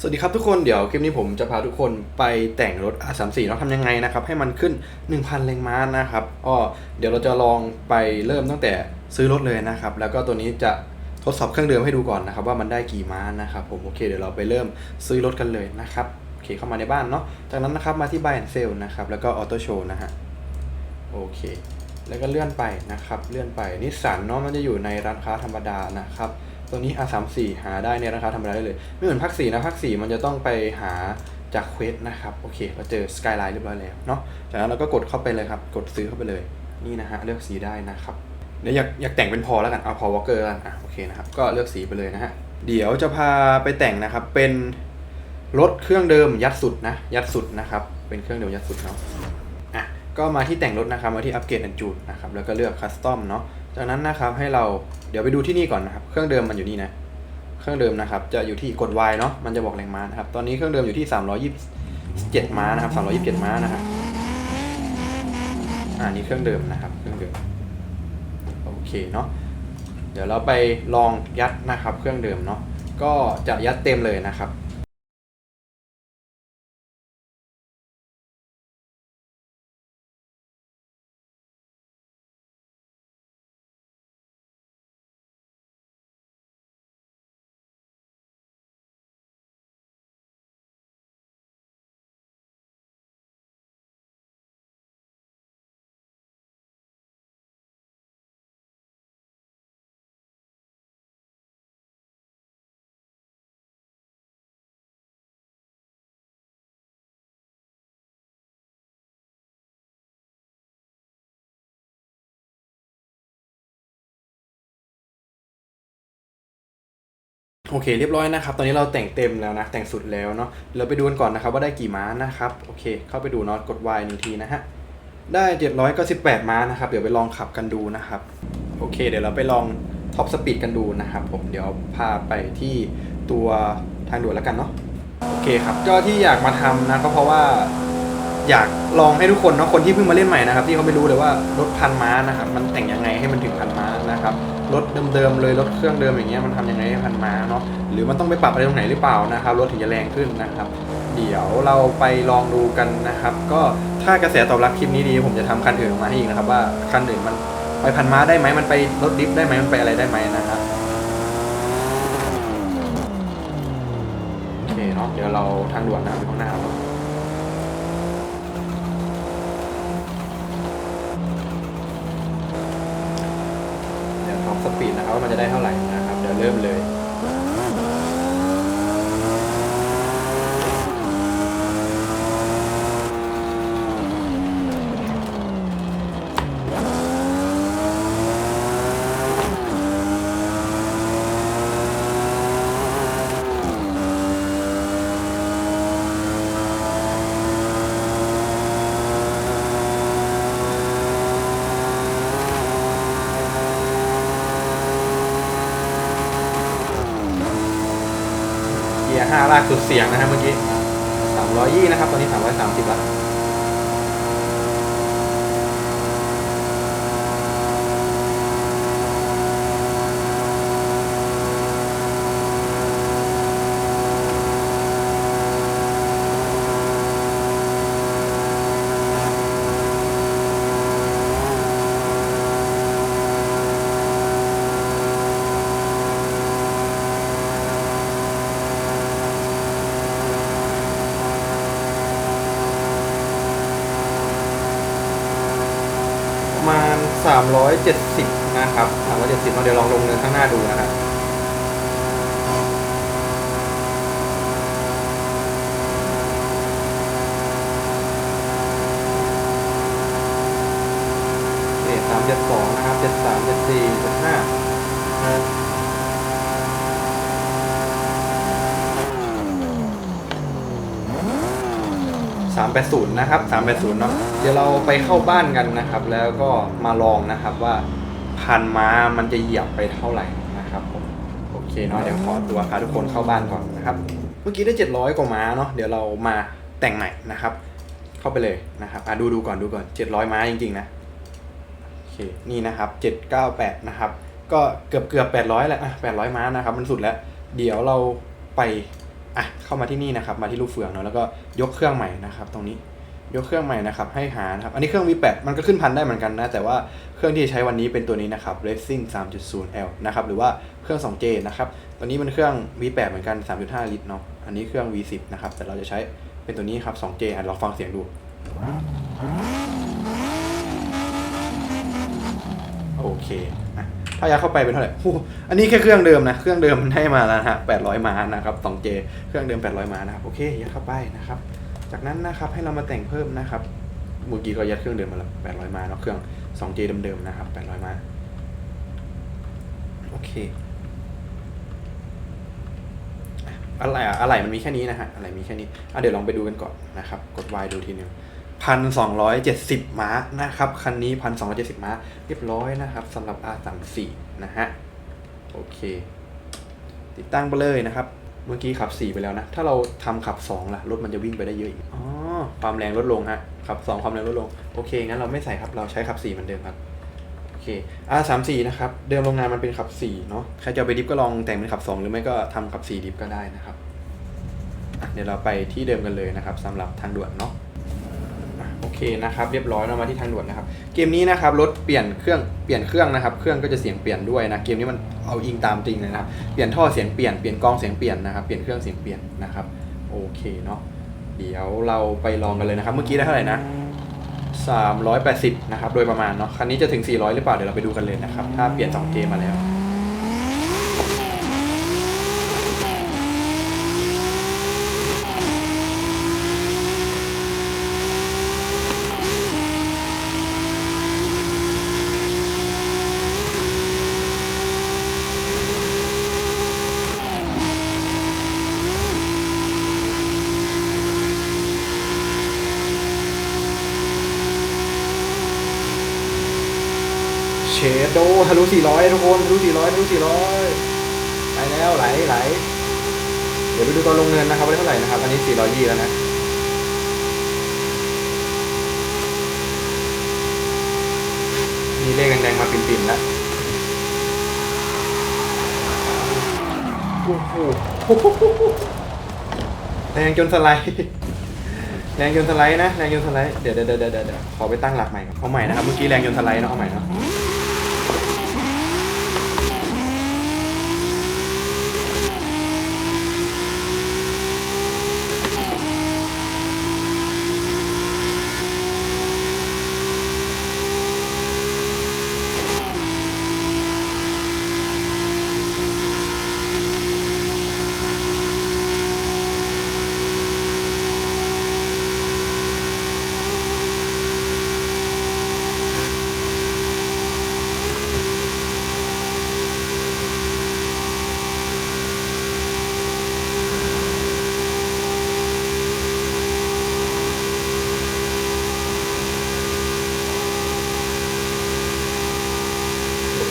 สวัสดีครับทุกคนเดี๋ยวคลิปนี้ผมจะพาทุกคนไปแต่งรถ R34 เนาะทำยังไงนะครับให้มันขึ้น 1,000 แรงม้านะครับอ้อเดี๋ยวเราจะลองไปเริ่มตั้งแต่ซื้อรถเลยนะครับ แล้วก็ตัวนี้จะทดสอบเครื่องเดิมให้ดูก่อนนะครับ ว่ามันได้กี่ม้านะครับผมโอเคเดี๋ยวเราไปเริ่มซื้อรถกันเลยนะครับโอเคเข้ามาในบ้านเนาะจากนั้นนะครับมาที่ Buy and Sell นะครับแล้วก็ Auto Show นะฮะโอเค แล้วก็เลื่อนไปนะครับเลื่อนไปนิสสันเนาะมันจะอยู่ในร้านค้าธรรมดานะครับ ตัวนี้ R34 หาได้ในราคาธรรมดาได้เลย ไม่เหมือนภาค4นะภาค4มันจะต้องไปหาจากเควสนะครับ โอเค เราเจอสกายไลน์เรียบร้อยแล้วเนาะจากนั้นเราก็กดเข้าไปเลยครับ กดซื้อเข้าไปเลย นี่นะฮะ เลือกสีได้นะครับเดี๋ยวอยากอยากแต่งเป็นพอแล้วกัน เอาพอวอลเกอร์กันอะโอเคนะครับ ก็เลือกสีไปเลยนะฮะ เดี๋ยวจะพาไปแต่งนะครับ เป็นรถเครื่องเดิมยัดสุดนะ ยัดสุดนะครับ เป็นเครื่องเดิมยัดสุดเนาะ อะ ก็มาที่แต่งรถนะครับ มาที่อัปเกรดแอนจูดนะครับ แล้วก็เลือกคัสตอมเนาะ จากนั้นนะครับให้เราเดี๋ยวไปดูที่นี่ก่อนนะครับ เครื่องเดิมมันอยู่นี่นะ เครื่องเดิมนะครับ จะอยู่ที่กด Y เนาะมันจะบอกแรงม้านะครับ ตอนนี้เครื่องเดิมอยู่ที่ 327 ม้านะครับ 327 ม้านะครับอ่านี่เครื่องเดิมนะครับ เครื่องเดิมโอเคเนาะเดี๋ยวเราไปลองยัดนะครับ เครื่องเดิมเนาะก็จะยัดเต็มเลยนะครับ โอเคเรียบร้อยนะครับ ตอนนี้เราแต่งเต็มแล้วนะ แต่งสุดแล้วเนาะ เราไปดูกันก่อนนะครับว่าได้กี่ม้านะครับ โอเค เข้าไปดูเนาะ กด Y หนึ่งทีนะฮะ ได้ 798 ม้านะครับ เดี๋ยวไปลองขับกันดูนะครับ โอเค เดี๋ยวเราไปลองท็อปสปีดกันดูนะครับผม เดี๋ยวพาไปที่ตัวทางด่วนแล้วกันเนาะ โอเคครับ ก็ที่อยากมาทำนะก็เพราะว่า อยากลองให้ทุกคนเนาะคนที่เพิ่งมาเล่นใหม่นะครับที่เขาไม่รู้เลยว่ารถพันม้านะครับมันแต่งยังไงให้มันถึงพันม้านะครับรถเดิมๆเลยรถเครื่องเดิมอย่างเงี้ยมันทำยังไงให้พันม้าเนาะหรือมันต้องไปปรับอะไรตรงไหนหรือเปล่านะครับรถถึงจะแรงขึ้นนะครับ เดี๋ยวเราไปลองดูกันนะครับ ก็ถ้ากระแสตอบรับคลิปนี้ดีผมจะทำคันอื่นออกมาให้อีกนะครับว่าคันอื่นมันไปพันม้าได้ไหมมันไปรถดิฟได้ไหมมันไปอะไรได้ไหมนะครับโอเคเนาะเดี๋ยวเราทางด่วนนะครับข้างหน้าเรา ปีดนะครับว่ามันจะได้เท่าไหร่นะครับเดี๋ยวเริ่มเลย เกียร์ห้าลากสุดเสียงนะครับเมื่อกี้สามร้อยยี่นะครับ ตอนนี้สามร้อยสามสิบละประ มาณสามร้อยเจ็ดสิบนะครับสามร้อยเจ็ดสิบเดี๋ยวลองลงเนินข้างหน้าดูนะครับเจ็ดสามเจ็ดสองนะครับเจ็ดสามเจ็ดสี่เจ็ดห้า สามแปดศูนย์นะครับสามแปดศูนย์เนาะเดี๋ยวเราไปเข้าบ้านกันนะครับ แล้วก็มาลองนะครับว่าพันม้ามันจะเหยียบไปเท่าไหร่นะครับผมโอเคเนาะเดี๋ยวขอตัวพาทุกคนเข้าบ้านก่อนนะครับ เมื่อกี้ได้เจ็ดร้อยกว่าม้าเนาะเดี๋ยวเรามาแต่งใหม่นะครับ เข้าไปเลยนะครับอะดูดูก่อนดูก่อนเจ็ดร้อยม้าจริงๆนะโอเคนี่นะครับ 798 นะครับ ก็เกือบเกือบ800แหล้วอะ800 ม้านะครับ มันสุดแล้ว เดี๋ยวเราไป อะเข้ามาที่นี่นะครับ มาที่ลูกเฟืองเนาะแล้วก็ยกเครื่องใหม่นะครับ ตรงนี้ยกเครื่องใหม่นะครับให้หานะครับ อันนี้เครื่อง V8 มันก็ขึ้นพันได้เหมือนกันนะ แต่ว่าเครื่องที่ใช้วันนี้เป็นตัวนี้นะครับ Racing 3.0L นะครับหรือว่าเครื่อง 2J นะครับตัวนี้มันเครื่อง V8 เหมือนกัน 3.5 ลิตรเนาะอันนี้เครื่อง V10 นะครับแต่เราจะใช้เป็นตัวนี้ครับ 2J อะลองฟังเสียงดู โอเคอะ ถ้ายัดเข้าไปเป็นเท่าไหร่อันนี้แค่เครื่องเดิมนะ เครื่องเดิมมันให้มาแล้วนะฮะ800ม้านะครับ 2J เจเครื่องเดิม800ม้านะครับ โอเค ยัดเข้าไปนะครับ จากนั้นนะครับให้เรามาแต่งเพิ่มนะครับเมื่อกี้ก็ยัดเครื่องเดิมมาแล้ว800ม้าเนาะ เครื่อง 2J เจเดิมๆนะครับ800ม้า โอเค อะไรอะอะไรมันมีแค่นี้นะฮะ อะไรมีแค่นี้อะเดี๋ยวลองไปดูกันก่อนนะครับ กด Y ดูทีหนึง พันสองร้อยเจ็ดสิบม้านะครับ คันนี้พันสองร้อยเจ็ดสิบม้า เรียบร้อยนะครับสำหรับ R 3 4นะฮะ โอเค ติดตั้งไปเลยนะครับ เมื่อกี้ขับ4ไปแล้วนะ ถ้าเราทำขับ2ล่ะ รถมันจะวิ่งไปได้เยอะอีกอ๋อความแรงลดลงฮะ ขับ2ความแรงลดลง โอเค งั้นเราไม่ใส่ครับ เราใช้ขับ4เหมือนเดิมครับโอเค R 3 4นะครับ เดิมโรงงานมันเป็นขับ4เนาะ ใครจะไปดิฟก็ลองแต่งเป็นขับ2หรือไม่ก็ทำขับ4ดิฟก็ได้นะครับ เดี๋ยวเราไปที่เดิมกันเลยนะครับสำหรับทางด่วนเนาะ เคนะครับเรียบร้อยเรามาที่ทางด่วนนะครับเกมนี้นะครับรถเปลี่ยนเครื่องเปลี่ยนเครื่องนะครับเครื่องก็จะเสียงเปลี่ยนด้วยนะเกมนี้มันเอาอิงตามจริงเลยนะครับเปลี่ยนท่อเสียงเปลี่ยนเปลี่ยนกล้องเสียงเปลี่ยนนะครับเปลี่ยนเครื่องเสียงเปลี่ยนนะครับโอเคเนาะเดี๋ยวเราไปลองกันเลยนะครับเมื่อกี้ได้เท่าไหร่นะ380นะครับโดยประมาณเนาะคันนี้จะถึง 400 หรือเปล่าเดี๋ยวเราไปดูกันเลยนะครับถ้าเปลี่ยน 2 เกมมาแล้ว เชโดทะลุ400 ทุกคนทะลุ400ทะลุ400 ไปแล้วไหลไหล เดี๋ยวไปดูตอนลงเนินนะครับว่าได้เท่าไหร่นะครับ อันนี้400ยี่แล้วนะมีเลขแดงๆมาปิ่มๆแล้วโอ้โหแรงจนสไลด์แรงจนสไลด์นะแรงจนสไลด์เดี๋ยวเดี๋ยวเดี๋ยวเดี๋ยวขอไปตั้งหลักใหม่ก่อนเอาใหม่นะครับเมื่อกี้แรงจนสไลด์เนาะเอาใหม่เนาะ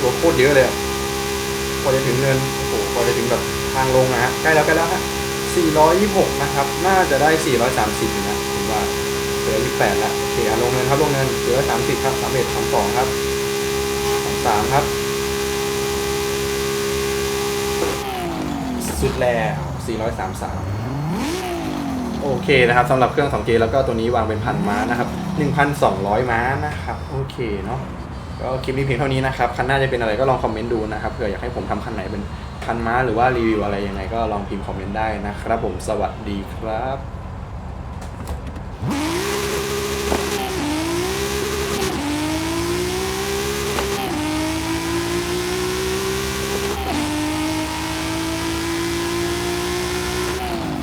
รถโคตรเยอะเลยอะกว่าจะถึงเนินโอ้โหกว่าจะถึงแบบทางลงนะฮะใกล้แล้วใกล้แล้วฮะ426 นะครับ น่าจะได้ 430อยู่นะผมว่าเหลือ28แล้วโอเคอะลงเนินครับลงเนินเหลือ30ครับ31 32ครับ33ครับสุดแล้ว 433 โอเคนะครับสำหรับเครื่อง 2J แล้วก็ตัวนี้วางเป็นพันม้านะครับ 1,200 ม้านะครับ โอเคเนาะ ก็คลิปนี้เพียงเท่านี้นะครับ คันหน้าจะเป็นอะไรก็ลองคอมเมนต์ดูนะครับ เผื่ออยากให้ผมทำคันไหนเป็นคันม้าหรือว่ารีวิวอะไรยังไงก็ลองพิมพ์คอมเมนต์ได้นะครับผม สวัสดีครับ